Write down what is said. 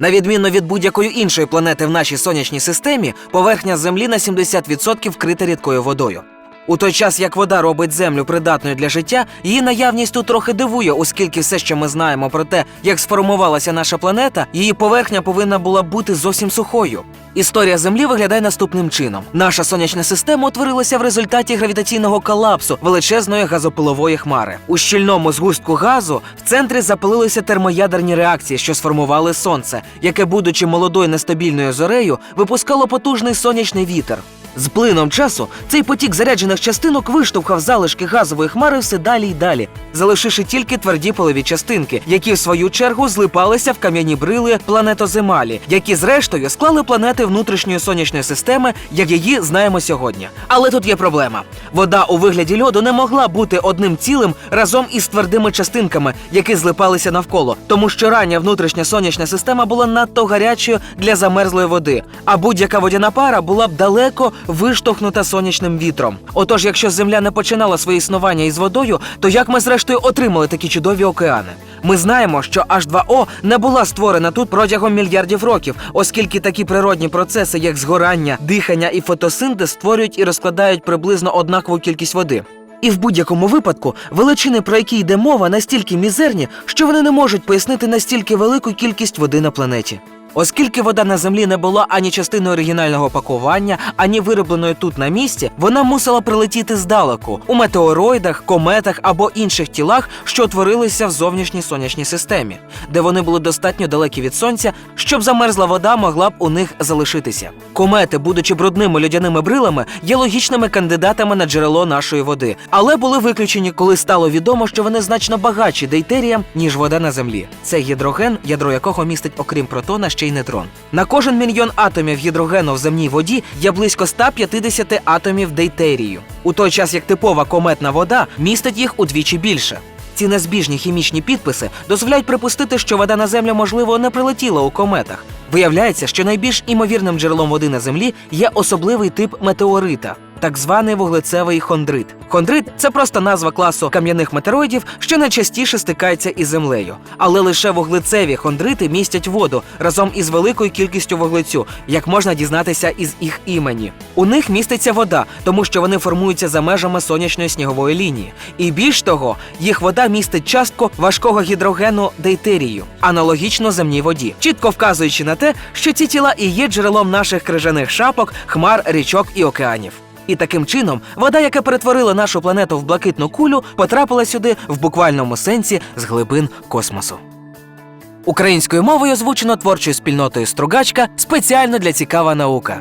На відміну від будь-якої іншої планети в нашій сонячній системі, поверхня Землі на 70% вкрита рідкою водою. У той час, як вода робить землю придатною для життя, її наявність тут трохи дивує, оскільки все, що ми знаємо про те, як сформувалася наша планета, її поверхня повинна була бути зовсім сухою. Історія Землі виглядає наступним чином: наша сонячна система утворилася в результаті гравітаційного колапсу величезної газопилової хмари. У щільному згустку газу в центрі запалилися термоядерні реакції, що сформували сонце, яке, будучи молодою нестабільною зорею, випускало потужний сонячний вітер. З плином часу цей потік заряджених частинок виштовхав залишки газової хмари все далі й далі, залишивши тільки тверді полові частинки, які в свою чергу злипалися в кам'яні брили планетоземалі, які зрештою склали планети внутрішньої сонячної системи, як її знаємо сьогодні. Але тут є проблема: вода у вигляді льоду не могла бути одним цілим разом із твердими частинками, які злипалися навколо, тому що рання внутрішня сонячна система була надто гарячою для замерзлої води, а будь-яка водяна пара була б далеко виштовхнута сонячним вітром. Отож, якщо Земля не починала своє існування із водою, то як ми зрештою отримали такі чудові океани? Ми знаємо, що H2O не була створена тут протягом мільярдів років, оскільки такі природні процеси, як згорання, дихання і фотосинтез, створюють і розкладають приблизно однакову кількість води. І в будь-якому випадку величини, про які йде мова, настільки мізерні, що вони не можуть пояснити настільки велику кількість води на планеті. Оскільки вода на землі не була ані частиною оригінального пакування, ані виробленою тут на місці, вона мусила прилетіти здалеку у метеороїдах, кометах або інших тілах, що утворилися в зовнішній сонячній системі, де вони були достатньо далекі від сонця, щоб замерзла вода могла б у них залишитися. Комети, будучи брудними льодяними брилами, є логічними кандидатами на джерело нашої води, але були виключені, коли стало відомо, що вони значно багатші дейтерієм, ніж вода на землі. Це гідроген, ядро якого містить, окрім протона, ще й нейтрон. На кожен мільйон атомів гідрогену в земній воді є близько 150 атомів дейтерію, у той час як типова кометна вода містить їх удвічі більше. Ці незбіжні хімічні підписи дозволяють припустити, що вода на землю, можливо, не прилетіла у кометах. Виявляється, що найбільш імовірним джерелом води на землі є особливий тип метеорита. Так званий вуглецевий хондрит. Хондрит це просто назва класу кам'яних метероїдів, що найчастіше стикається із землею. Але лише вуглецеві хондрити містять воду разом із великою кількістю вуглецю, як можна дізнатися із їх імені. У них міститься вода, тому що вони формуються за межами сонячної снігової лінії. І більш того, їх вода містить частку важкого гідрогену дейтерію, аналогічно земній воді, чітко вказуючи на те, що ці тіла і є джерелом наших крижаних шапок, хмар, річок і океанів. І таким чином вода, яка перетворила нашу планету в блакитну кулю, потрапила сюди в буквальному сенсі з глибин космосу. Українською мовою озвучено творчою спільнотою Стругачка спеціально для цікава наука.